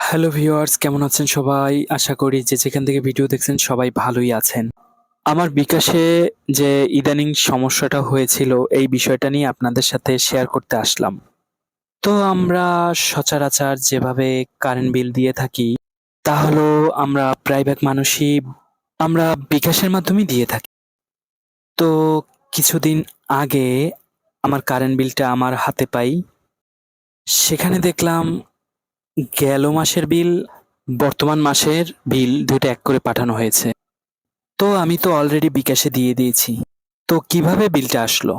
Hello viewers, কেমন আছেন সবাই? আশা করি যে যেখান থেকে ভিডিও দেখছেন সবাই ভালোই আছেন। আমার বিকাশে যে ইদানিং সমস্যাটা হয়েছিল, এই বিষয়টা নিয়ে আপনাদের সাথে শেয়ার করতে আসলাম। তো আমরা সচরাচর যেভাবে কারেন্ট বিল দিয়ে থাকি, তা হলো আমরা প্রায়ভাগ মানুষই, আমরা বিকাশের মাধ্যমে দিয়ে থাকি। তো কিছুদিন আগে আমার কারেন্ট বিলটা আমার হাতে পাই। সেখানে দেখলাম গেল মাসের বিল, বর্তমান মাসের বিল দুটো এক করে পাঠানো হয়েছে। তো আমি তো অলরেডি বিকাশে দিয়ে দিয়েছি। তো কীভাবে বিলটা আসলো?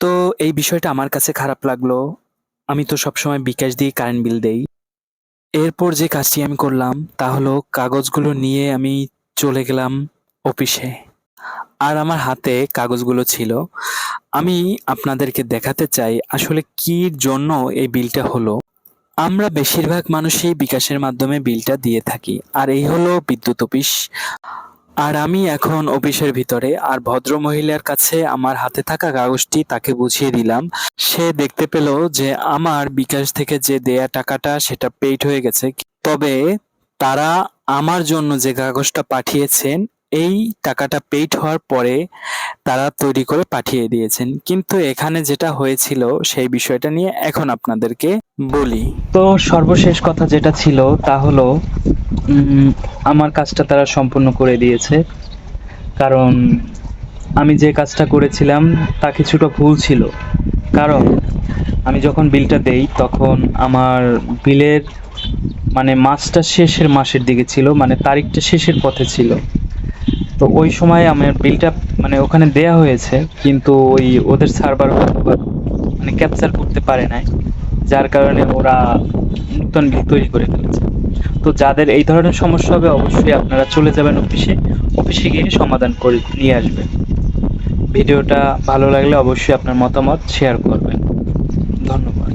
তো এই বিষয়টা আমার কাছে খারাপ লাগল। আমি তো সবসময় বিকাশ দিয়ে কারেন্ট বিল দেই। এরপর যে কাজটি আমি করলাম তা হলো কাগজগুলো নিয়ে আমি চলে গেলাম অফিসে আর আমার হাতে কাগজগুলো ছিল। আমি আপনাদেরকে দেখাতে চাই আসলে কি জন্য এই বিলটা হলো। আমরা বেশিরভাগ মানুষই বিকাশের মাধ্যমে বিলটা দিয়ে থাকি, আর এই হলো বিদ্যুৎ অফিস। আর আমি এখন অফিসের ভিতরে, আর ভদ্র মহিলার কাছে আমার হাতে থাকা কাগজটি তাকে বুঝিয়ে দিলাম। সে দেখতে পেল যে আমার বিকাশ থেকে যে দেয়া টাকাটা সেটা পেইড হয়ে গেছে। তবে তারা আমার জন্য যে কাগজটা পাঠিয়েছেন এই টাকাটা পেইড হওয়ার পরে তারা তৈরি করে পাঠিয়ে দিয়েছেন। কিন্তু এখানে যেটা হয়েছিল সেই বিষয়টা নিয়ে এখন আপনাদেরকে বলি। তো সর্বশেষ কথা যেটা ছিল তা হলো আমার কাজটা তারা সম্পূর্ণ করে দিয়েছে। কারণ আমি যে কাজটা করেছিলাম তা কিছুটা ভুল ছিল। কারণ আমি যখন বিলটা দেই তখন আমার বিলের মানে মাসটা শেষের মাসের দিকে ছিল মানে তারিখটা শেষের পথে ছিল। তো ওই সময় আমার বিলটা মানে ওখানে দেয়া হয়েছে, কিন্তু ওই ওদের সার্ভার মানে ক্যাপচার করতে পারে নাই, যার কারণে ওরা নতুন বিল তৈরি করে ফেলেছে। তো যাদের এই ধরনের সমস্যা হবে, অবশ্যই আপনারা চলে যাবেন অফিসে অফিসে গিয়ে সমাধান করে নিয়ে আসবেন। ভিডিওটা ভালো লাগলে অবশ্যই আপনার মতামত শেয়ার করবেন। ধন্যবাদ।